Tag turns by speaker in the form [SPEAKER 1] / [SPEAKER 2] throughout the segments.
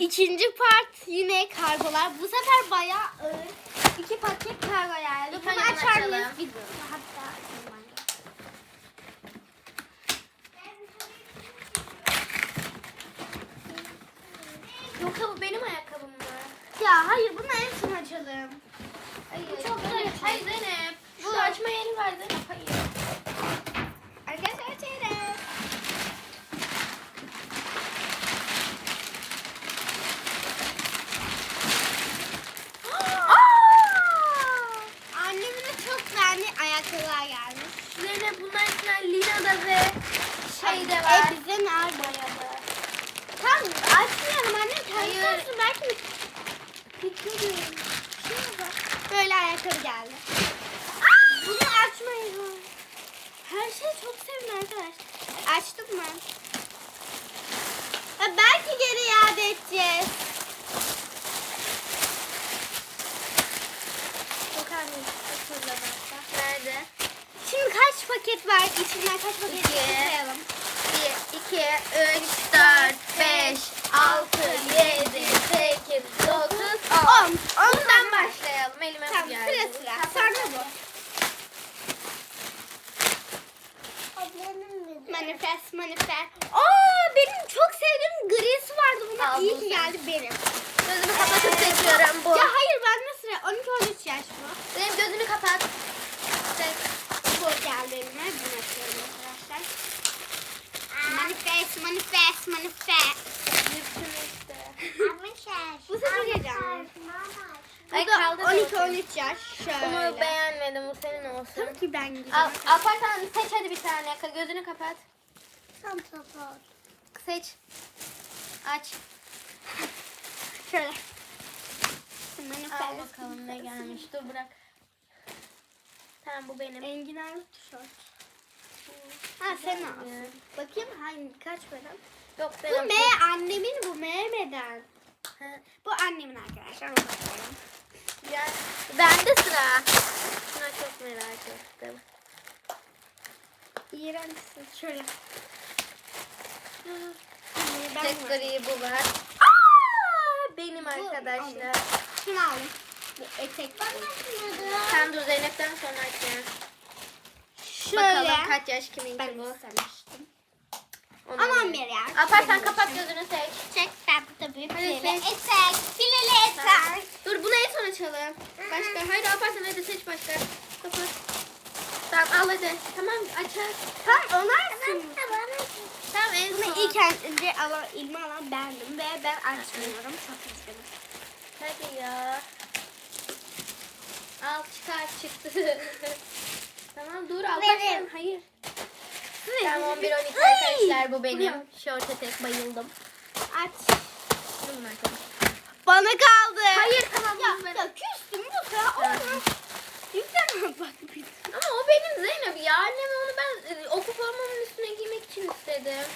[SPEAKER 1] İkinci part yine kargolar. Bu sefer bayağı ağır. İki paket kargo geldi. Bunu
[SPEAKER 2] bunu
[SPEAKER 1] açar
[SPEAKER 2] açalım.
[SPEAKER 1] mıyız. Hatta.
[SPEAKER 2] Yoksa bu benim ayakkabım mı?
[SPEAKER 1] Ya hayır bunu en son açalım.
[SPEAKER 2] Hayır.
[SPEAKER 1] Bu çok açıyor.
[SPEAKER 2] Hayır Zeynep. Bu açma yeri var Zeynep. Hayır.
[SPEAKER 1] Arkadaşlar açalım. Annemin de çok beğendiği ayakkabılar gelmiş.
[SPEAKER 2] Bunların içinden Lina'da ve şey de
[SPEAKER 1] E,
[SPEAKER 2] var.
[SPEAKER 1] bize nar boyadı. Tamam açmayalım anne.
[SPEAKER 2] Hayır.
[SPEAKER 1] olsun belki bir fikri Böyle ayakkabı geldi. Bunu açmayın. Her şeyi çok sevdim arkadaşlar. Açtım ben. Ya belki geri iade edeceğiz. Çok annem.
[SPEAKER 2] Nerede?
[SPEAKER 1] Şimdi kaç paket var? İçinden kaç paket sayalım.
[SPEAKER 2] 1, 2, 3, 4, 5, 6, 7, 8, 9, 10.
[SPEAKER 1] On.
[SPEAKER 2] Bundan başlayalım. Elime
[SPEAKER 1] Tamam
[SPEAKER 2] bu geldi.
[SPEAKER 1] sıra sıra. Sonra bu. Manifest manifest. Aa benim çok sevdiğim grisi vardı. Buna iyi ki geldi benim.
[SPEAKER 2] Gözümü kapatıp seçiyorum bu.
[SPEAKER 1] Ya hayır bende sıra 12-13 yaş bu.
[SPEAKER 2] Zeynep gözünü kapat. Seç.
[SPEAKER 1] Bu geldi elime. Bunu açıyorum arkadaşlar. Manifest manifest manifest. Bu sefer heyecanlı.
[SPEAKER 2] Ay,
[SPEAKER 1] Bu da
[SPEAKER 2] kaldı
[SPEAKER 1] 12-13 yaş. Şöyle.
[SPEAKER 2] Bunu beğenmedim. Bu senin olsun.
[SPEAKER 1] Tabii ki ben gideceğim.
[SPEAKER 2] Al, Alparslan seç hadi bir tane. Gözünü kapat. Seç. Aç.
[SPEAKER 1] Şöyle.
[SPEAKER 2] Al bakalım ne gelmiş. Dur bırak. Tamam bu benim.
[SPEAKER 1] Enginarlı tişört. Ha sen al. Bakayım hangi kaç beden?
[SPEAKER 2] Yok
[SPEAKER 1] Bu
[SPEAKER 2] Zeynep.
[SPEAKER 1] M annemin bu M beden.
[SPEAKER 2] Ha,
[SPEAKER 1] Bu annemin arkadaşlar.
[SPEAKER 2] Sıra. Şuna çok merak ettim.
[SPEAKER 1] İğrençsin. Şöyle. Ben
[SPEAKER 2] Tek gri bu var. Aa, benim
[SPEAKER 1] Bu,
[SPEAKER 2] arkadaşlar.
[SPEAKER 1] Şunu aldım. Bu etek.
[SPEAKER 2] Sen dur Zeynep'ten sonra açacağım.
[SPEAKER 1] Şöyle.
[SPEAKER 2] Bakalım kaç yaş kiminki
[SPEAKER 1] Ben
[SPEAKER 2] bu.
[SPEAKER 1] istemiştim.
[SPEAKER 2] Onu
[SPEAKER 1] Aman bir ya.
[SPEAKER 2] Alparslan kapat gözünü seç.
[SPEAKER 1] Çek ben de büyük
[SPEAKER 2] Hadi
[SPEAKER 1] etek. Fileli etek.
[SPEAKER 2] Dur bunu en son açalım. Başka. Hayır Alparslan hadi seç başka. Kapat. Tamam al hadi. Tamam aç aç.
[SPEAKER 1] Tamam onarsın.
[SPEAKER 2] Tamam en son.
[SPEAKER 1] Bunu ilk önce alan, ilmi alan bendim ve ben açmıyorum. Çok üzgünüm.
[SPEAKER 2] Hadi ya. Al çıkar çıktı. tamam dur Alparslan
[SPEAKER 1] Benim.
[SPEAKER 2] hayır. Tamam 11 12
[SPEAKER 1] Ay!
[SPEAKER 2] arkadaşlar bu benim. Şort etek bayıldım.
[SPEAKER 1] Aç. Bana kaldı.
[SPEAKER 2] Hayır tamam
[SPEAKER 1] Ya,
[SPEAKER 2] bu benim.
[SPEAKER 1] Ya küstüm bu sefer.
[SPEAKER 2] Tamam.
[SPEAKER 1] Olmaz. Yükleme bak bir.
[SPEAKER 2] Ama o benim Zeynep ya. Annem onu ben e, okul formamın üstüne giymek için istedim.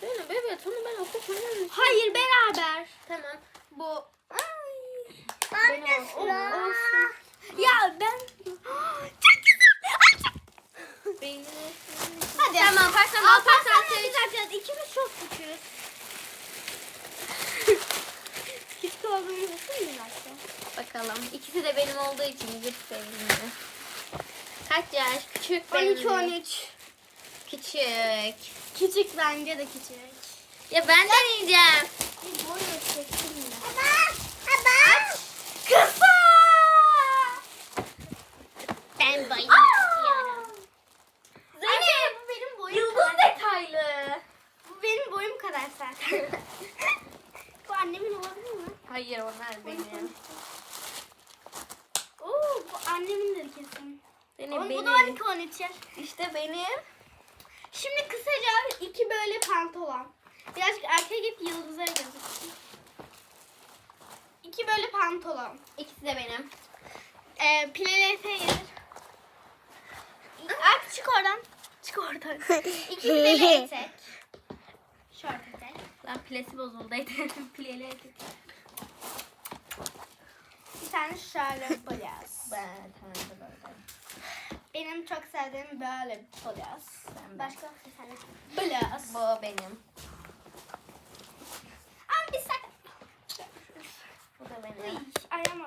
[SPEAKER 2] Zeynep evet onu ben okul formamın üstüne
[SPEAKER 1] Hayır beraber.
[SPEAKER 2] Tamam. Bu
[SPEAKER 1] Ay.
[SPEAKER 2] benim olsun.
[SPEAKER 1] Ya ben... Çok güzel. Ay, çok-
[SPEAKER 2] Benim.
[SPEAKER 1] Hadi.
[SPEAKER 2] Tamam Parsan
[SPEAKER 1] Al
[SPEAKER 2] Parsan seç.
[SPEAKER 1] seç. İkimiz çok küçüğüz. Küçük olduğumuzu mi zaten?
[SPEAKER 2] Bakalım. İkisi de benim olduğu için bir sevimli. Kaç yaş? Küçük benim.
[SPEAKER 1] 12-13.
[SPEAKER 2] Küçük.
[SPEAKER 1] Küçük bence de küçük.
[SPEAKER 2] Ya ben de yiyeceğim.
[SPEAKER 1] Bir boy çektim yine.
[SPEAKER 2] Aç.
[SPEAKER 1] Kısa!
[SPEAKER 2] Ben bayım
[SPEAKER 1] Zeynep bu benim boyum
[SPEAKER 2] Yıldız
[SPEAKER 1] kadar.
[SPEAKER 2] detaylı.
[SPEAKER 1] Bu benim boyum kadar zaten. bu annemin olabilir mi?
[SPEAKER 2] Hayır onlar benim.
[SPEAKER 1] Oo bu annemin de kesin.
[SPEAKER 2] Benim
[SPEAKER 1] Oğlum,
[SPEAKER 2] benim.
[SPEAKER 1] bu da 12-13 yaş.
[SPEAKER 2] İşte benim.
[SPEAKER 1] Şimdi kısaca iki böyle pantolon. Birazcık erkek ip yıldızları gözüksün. İki böyle pantolon.
[SPEAKER 2] İkisi de benim.
[SPEAKER 1] Ee, gelir. Ay çık oradan. Çık oradan. İki pileli etek. Şort etek.
[SPEAKER 2] Lan pilesi bozulduydu. Pileli etek
[SPEAKER 1] tane şöyle polyaz.
[SPEAKER 2] Ben tane böyle.
[SPEAKER 1] Benim çok sevdiğim böyle
[SPEAKER 2] polyaz.
[SPEAKER 1] Başka bir tane polyaz.
[SPEAKER 2] Bu benim. Ama
[SPEAKER 1] bir
[SPEAKER 2] sak... Bu da benim. Uy,
[SPEAKER 1] ayağım